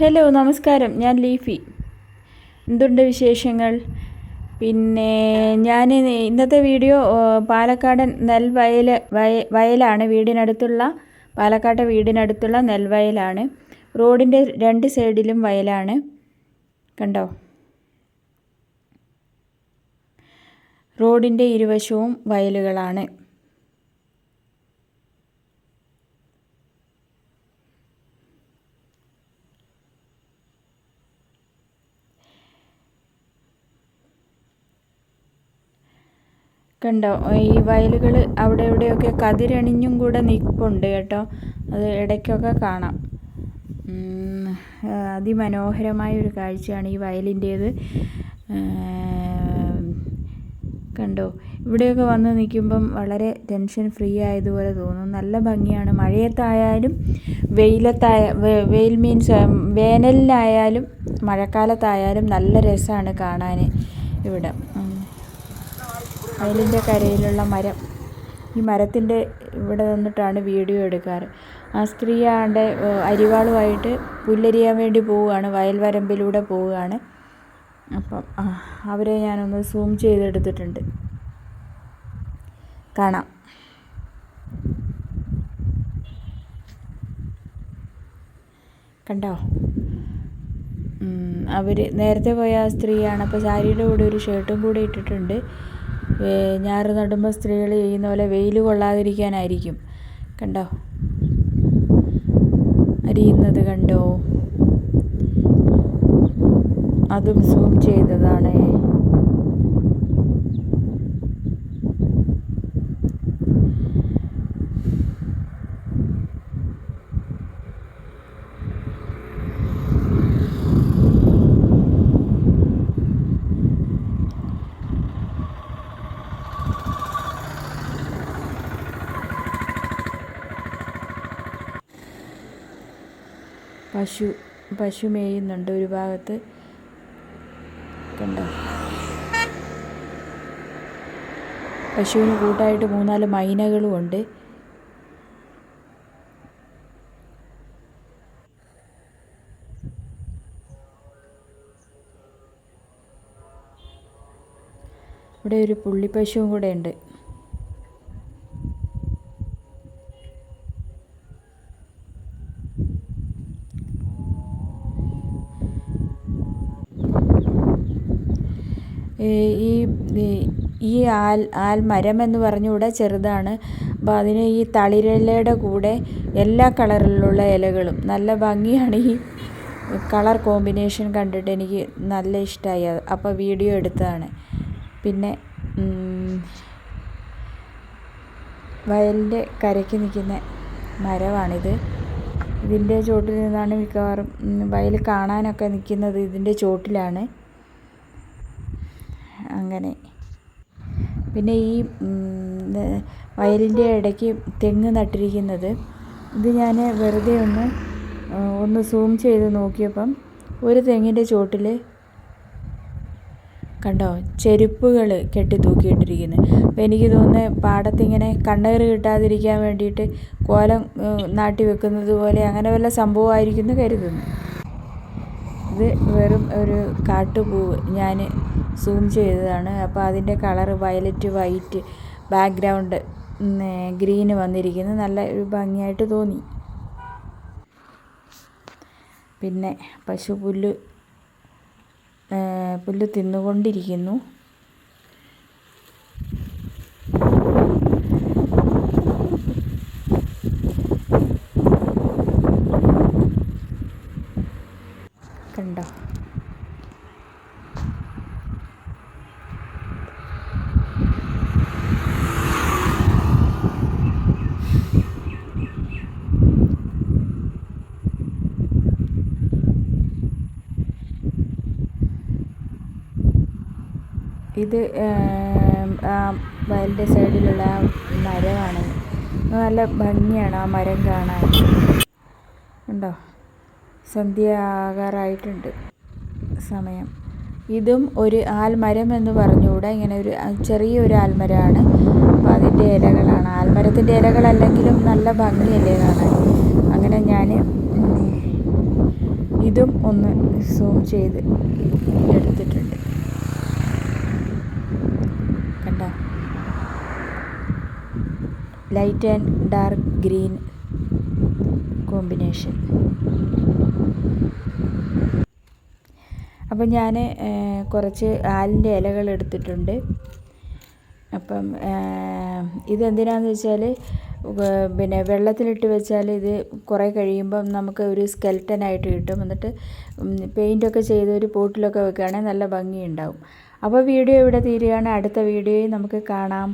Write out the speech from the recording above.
Hello നമസ്കാരം. ഞാൻ leafy. എന്തുണ്ട് വിശേഷങ്ങൾ? പിന്നെ ഞാൻ ഇന്നത്തെ വീഡിയോ പാലക്കാട് പാലക്കാടൻ നെൽവയൽ വയ വയലാണ്. വീടിനടുത്തുള്ള പാലക്കാട്ടെ വീടിനടുത്തുള്ള നെൽവയലാണ്. റോഡിന്റെ രണ്ട് സൈഡിലും വയലാണ്. കണ്ടോ? റോഡിന്റെ ഇരുവശവും വയലുകളാണ്. കണ്ടോ? ഈ വയലുകൾ അവിടെ ഇവിടെയൊക്കെ കതിരണിഞ്ഞും കൂടെ നിൽപ്പുണ്ട് കേട്ടോ. അത് ഇടയ്ക്കൊക്കെ കാണാം. അതിമനോഹരമായ ഒരു കാഴ്ചയാണ് ഈ വയലിന്റേത്. കണ്ടോ? ഇവിടെയൊക്കെ വന്ന് നിൽക്കുമ്പം വളരെ ടെൻഷൻ ഫ്രീ ആയതുപോലെ തോന്നും. നല്ല ഭംഗിയാണ്. മഴയത്തായാലും വെയിലത്തായ വെയിൽ മീൻസ് വേനലിലായാലും മഴക്കാലത്തായാലും നല്ല രസമാണ് കാണാൻ ഇവിടെ. വയലിന്റെ കരയിലുള്ള മരം. ഈ മരത്തിന്റെ ഇവിടെ നിന്നിട്ടാണ് വീഡിയോ എടുക്കാറ്. ആ സ്ത്രീ ആണ്ട് അരിവാളുമായിട്ട് പുല്ലരിയാൻ വേണ്ടി പോവുകയാണ്. വയൽവരമ്പിലൂടെ പോവുകയാണ്. അപ്പം അവരെ ഞാനൊന്ന് സൂം ചെയ്തെടുത്തിട്ടുണ്ട്. കാണാം. കണ്ടോ? അവർ നേരത്തെ പോയ ആ സ്ത്രീയാണ്. അപ്പോൾ സാരിയുടെ കൂടെ ഒരു ഷർട്ടും കൂടെ ഇട്ടിട്ടുണ്ട്. ഞാറ് നടുമ്പോൾ സ്ത്രീകൾ ചെയ്യുന്ന പോലെ വെയിൽ കൊള്ളാതിരിക്കാനായിരിക്കും. കണ്ടോ? അരിയുന്നത് കണ്ടോ? അതും സൂം ചെയ്തതാണ്. പശു പശു മേയുന്നുണ്ട് ഒരു ഭാഗത്ത്. കണ്ടോ? പശുവിന് കൂട്ടായിട്ട് മൂന്നാൽ മൈനകളും ഉണ്ട്. ഇവിടെ ഒരു പുള്ളിപ്പശുവും കൂടെ ഉണ്ട്. ഈ ഈ- ആൽ ആൽ മരം എന്ന് പറഞ്ഞുകൂടെ ചെറുതാണ്. അപ്പോൾ അതിന് ഈ തളിരിലയുടെ കൂടെ എല്ലാ കളറിലുള്ള ഇലകളും. നല്ല ഭംഗിയാണ് ഈ കളർ കോമ്പിനേഷൻ കണ്ടിട്ട് എനിക്ക് നല്ല ഇഷ്ടമായി അപ്പോൾ വീഡിയോ എടുത്തതാണ്. പിന്നെ വയലിന്റെ കരയ്ക്ക് നിൽക്കുന്ന മരമാണിത്. ഇതിന്റെ ചോട്ടിൽ നിന്നാണ് മിക്കവാറും വയൽ കാണാനൊക്കെ നിൽക്കുന്നത് ഇതിന്റെ ചോട്ടിലാണ് അങ്ങനെ പിന്നെ ഈ വയലിന്റെ ഇടയ്ക്ക് തെങ്ങ് നട്ടിരിക്കുന്നത്. ഇത് ഞാൻ വെറുതെ ഒന്ന് ഒന്ന് സൂം ചെയ്ത് നോക്കിയപ്പം ഒരു തെങ്ങിന്റെ ചോട്ടിൽ കണ്ടോ ചെരുപ്പുകൾ കെട്ടി തൂക്കിയിട്ടിരിക്കുന്നത് അപ്പോൾ എനിക്ക് തോന്നുന്നത് പാടത്തിങ്ങനെ കണ്ണേറ് കിട്ടാതിരിക്കാൻ വേണ്ടിയിട്ട് കോലം നാട്ടി വെക്കുന്നത് പോലെ അങ്ങനെ വല്ല സംഭവമായിരിക്കുന്നു കരുതുന്നു. ഇത് വെറും ഒരു കാട്ടുപൂവ്. ഞാൻ സൂം ചെയ്തതാണ്. അപ്പോൾ അതിന്റെ colour violet white background green വന്നിരിക്കുന്നു. നല്ല ഒരു ഭംഗിയായിട്ട് തോന്നി. പിന്നെ പശു പുല്ല് പുല്ല് തിന്നുകൊണ്ടിരിക്കുന്നു. കണ്ടോ? ഇത് വയലിന്റെ സൈഡിലുള്ള മരമാണ്. നല്ല ഭംഗിയാണ് ആ മരം കാണാൻ. ഉണ്ടോ സന്ധ്യ ആകാറായിട്ടുണ്ട് സമയം. ഇതും ഒരു ആൽമരം എന്ന് പറഞ്ഞുകൂടെ. ഇങ്ങനെ ഒരു ചെറിയൊരു ആൽമരമാണ്. അപ്പോൾ അതിന്റെ ഇലകളാണ്. ആൽമരത്തിന്റെ ഇലകളല്ലെങ്കിലും നല്ല ഭംഗിയല്ലേ കാണാൻ. അങ്ങനെ ഞാൻ ഇതും ഒന്ന് സൂം ചെയ്ത് എടുത്തിട്ടുണ്ട് കണ്ട light and dark green combination അപ്പം ഞാൻ കുറച്ച് ആലിന്റെ ഇലകൾ എടുത്തിട്ടുണ്ട്. അപ്പം ഇതെന്തിനാന്ന് വെച്ചാൽ പിന്നെ വെള്ളത്തിലിട്ട് വെച്ചാൽ ഇത് കുറേ കഴിയുമ്പം നമുക്ക് ഒരു സ്കെൽട്ടനായിട്ട് കിട്ടും. എന്നിട്ട് പെയിന്റൊക്കെ ചെയ്ത് ഒരു പോട്ടിലൊക്കെ വെക്കുകയാണെങ്കിൽ നല്ല ഭംഗിയുണ്ടാവും. അപ്പോൾ വീഡിയോ ഇവിടെ തീരുകയാണ്. അടുത്ത വീഡിയോയിൽ നമുക്ക് കാണാം.